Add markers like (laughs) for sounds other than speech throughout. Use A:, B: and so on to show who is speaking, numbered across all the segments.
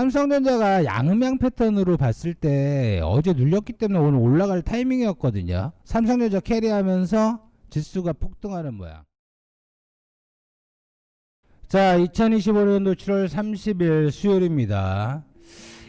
A: 삼성전자가 양음양 패턴으로 봤을 때 어제 눌렸기 때문에 오늘 올라갈 타이밍이었거든요. 삼성전자 캐리하면서 지수가 폭등하는 모양. 자, 2025년도 7월 30일 수요일입니다.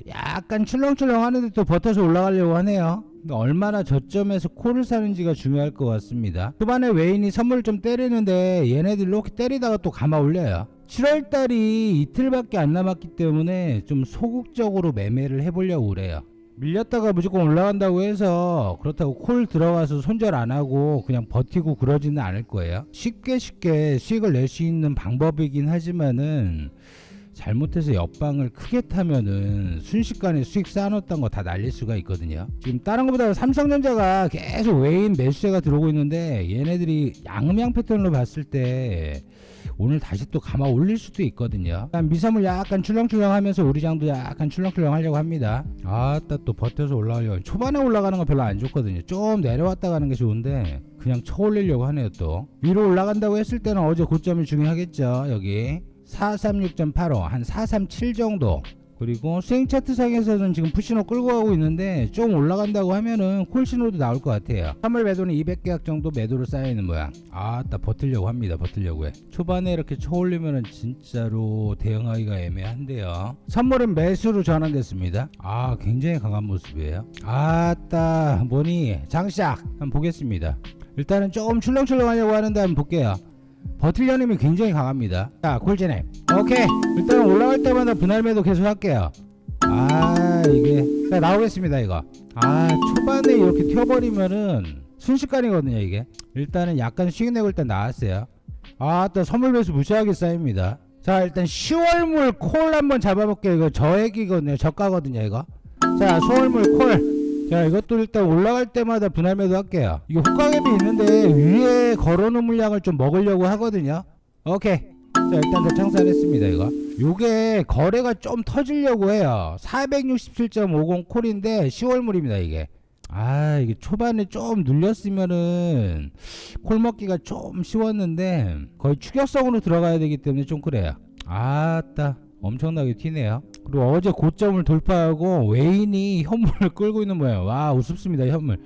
A: 약간 출렁출렁 하는데 또 버텨서 올라가려고 하네요. 얼마나 저점에서 콜을 사는지가 중요할 것 같습니다. 초반에 외인이 선물 좀 때리는데 얘네들 이렇게 때리다가 또 감아 올려요. 7월 달이 이틀밖에 안 남았기 때문에 좀 소극적으로 매매를 해보려고 그래요. 밀렸다가 무조건 올라간다고 해서 그렇다고 콜 들어가서 손절 안 하고 그냥 버티고 그러지는 않을 거예요. 쉽게 쉽게 수익을 낼 수 있는 방법이긴 하지만은 잘못해서 옆방을 크게 타면은 순식간에 수익 쌓아놓았던 거 다 날릴 수가 있거든요. 지금 다른 것보다 삼성전자가 계속 외인 매수세가 들어오고 있는데 얘네들이 양음양 패턴으로 봤을 때 오늘 다시 또 감아 올릴 수도 있거든요. 미삼을 약간 출렁출렁 하면서 우리 장도 약간 출렁출렁 하려고 합니다. 아따 또 버텨서 올라가려고. 초반에 올라가는 거 별로 안 좋거든요. 좀 내려왔다 가는 게 좋은데 그냥 쳐 올리려고 하네요 또. 위로 올라간다고 했을 때는 어제 고점이 중요하겠죠. 여기 436.85 한 437 정도. 그리고 스윙 차트상에서는 지금 푸시노 끌고 가고 있는데 좀 올라간다고 하면은 콜신호도 나올 것 같아요. 3월 매도는 200계약 정도 매도로 쌓여있는 모양. 아따 버틸려고 합니다. 버틸려고 해. 초반에 이렇게 쳐올리면은 진짜로 대응하기가 애매한데요. 선물은 매수로 전환됐습니다. 아 굉장히 강한 모습이에요. 아따 뭐니 장시작 한번 보겠습니다. 일단은 조금 출렁출렁 하려고 하는데 한번 볼게요. 버틸려님이 굉장히 강합니다. 자, 콜제네. 오케이. 일단 올라갈 때마다 분할 매도 계속 할게요. 아, 이게. 자, 나오겠습니다, 이거. 아, 초반에 이렇게 튀어버리면은 순식간이거든요, 이게. 일단은 약간 수익 내고 일단 나왔어요. 아, 또 선물 배수 무시하게 쌓입니다. 자, 일단 10월물 콜 한번 잡아볼게요. 이거 저액이거든요. 저가거든요, 이거. 자, 소월물 콜. 자 이것도 일단 올라갈 때마다 분할 매도 할게요. 이게 호가갭이 있는데 위에 걸어놓은 물량을 좀 먹으려고 하거든요. 오케이. 자 일단 다 청산했습니다 이거. 요게 거래가 좀 터지려고 해요. 467.50 콜인데 10월물입니다 이게. 아 이게 초반에 좀 눌렸으면은 콜 먹기가 좀 쉬웠는데 거의 추격성으로 들어가야 되기 때문에 좀 그래요. 아따 엄청나게 튀네요. 그리고 어제 고점을 돌파하고 외인이 현물을 (laughs) 끌고 있는 모양. 와 우습습니다 현물.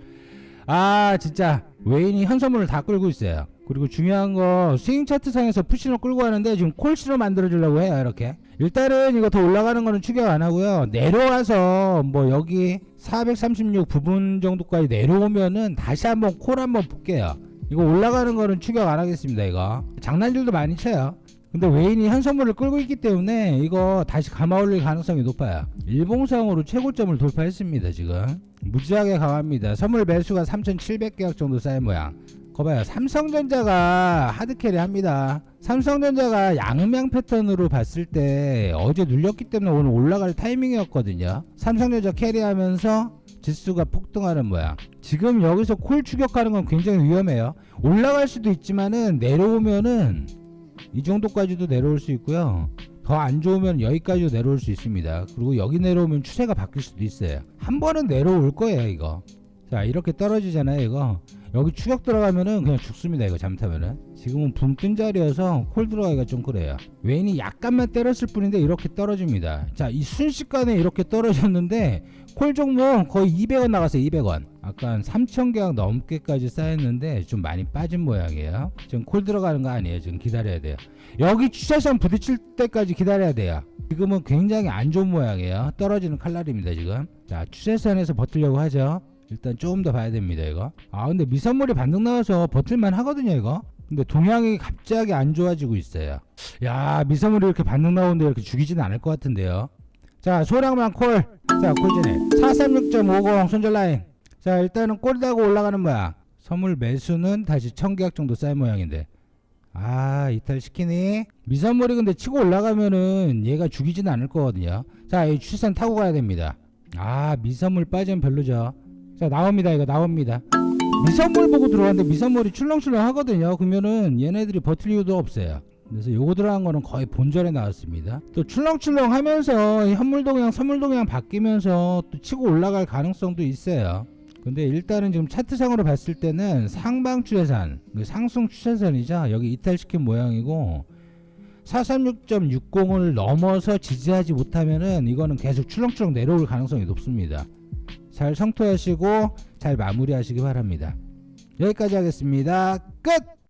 A: 아 진짜 외인이 현선물을 다 끌고 있어요. 그리고 중요한 거 스윙 차트상에서 푸시로 끌고 가는데 지금 콜시로 만들어 주려고 해요 이렇게. 일단은 이거 더 올라가는 거는 추격 안 하고요. 내려와서 뭐 여기 436 부분 정도까지 내려오면은 다시 한번 콜 한번 볼게요. 이거 올라가는 거는 추격 안 하겠습니다 이거. 장난질도 많이 쳐요. 근데 외인이 현선물을 끌고 있기 때문에 이거 다시 감아 올릴 가능성이 높아요. 일봉상으로 최고점을 돌파했습니다 지금. 무지하게 강합니다. 선물 매수가 3,700개약 정도 쌓인 모양. 거봐요. 삼성전자가 하드캐리 합니다. 삼성전자가 양음양 패턴으로 봤을 때 어제 눌렸기 때문에 오늘 올라갈 타이밍이었거든요. 삼성전자 캐리하면서 지수가 폭등하는 모양. 지금 여기서 콜 추격하는 건 굉장히 위험해요. 올라갈 수도 있지만은 내려오면은 이 정도까지도 내려올 수 있고요. 더 안 좋으면 여기까지도 내려올 수 있습니다. 그리고 여기 내려오면 추세가 바뀔 수도 있어요. 한 번은 내려올 거예요, 이거. 자, 이렇게 떨어지잖아요, 이거. 여기 추격 들어가면은 그냥 죽습니다, 이거 잘못하면은. 지금은 붕 뜬 자리여서 콜 들어가기가 좀 그래요. 웨인이 약간만 때렸을 뿐인데 이렇게 떨어집니다. 자, 이 순식간에 이렇게 떨어졌는데 콜 종목 거의 200원 나갔어요, 200원. 아까 한 3,000개약 넘게까지 쌓였는데 좀 많이 빠진 모양이에요. 지금 콜 들어가는 거 아니에요. 지금 기다려야 돼요. 여기 추세선 부딪힐 때까지 기다려야 돼요. 지금은 굉장히 안 좋은 모양이에요. 떨어지는 칼날입니다, 지금. 자, 추세선에서 버티려고 하죠. 일단 조금 더 봐야 됩니다, 이거. 아, 근데 미선물이 반등 나와서 버틸만 하거든요, 이거. 근데 동향이 갑자기 안 좋아지고 있어요. 야, 미선물이 이렇게 반등 나오는데 이렇게 죽이지는 않을 것 같은데요. 자, 소량만 콜. 자, 콜진에 436.50 손절 라인. 자, 일단은 꼴다고 올라가는 모양. 선물 매수는 다시 1000계약 정도 쌓인 모양인데. 아, 이탈 시키니? 미선물이 근데 치고 올라가면은 얘가 죽이지는 않을 거거든요. 자, 이 추선 타고 가야 됩니다. 아, 미선물 빠지면 별로죠. 자, 나옵니다. 이거 나옵니다. 미선물 보고 들어왔는데 미선물이 출렁출렁 하거든요. 그러면은 얘네들이 버틸 이유도 없어요. 그래서 요거 들어간 거는 거의 본전에 나왔습니다. 또 출렁출렁 하면서 현물동향, 선물동향 바뀌면서 또 치고 올라갈 가능성도 있어요. 근데 일단은 지금 차트상으로 봤을 때는 상방 추세선, 그 상승 추세선이죠. 여기 이탈시킨 모양이고 436.60을 넘어서 지지하지 못하면은 이거는 계속 출렁출렁 내려올 가능성이 높습니다. 잘 성토하시고 잘 마무리하시기 바랍니다. 여기까지 하겠습니다. 끝!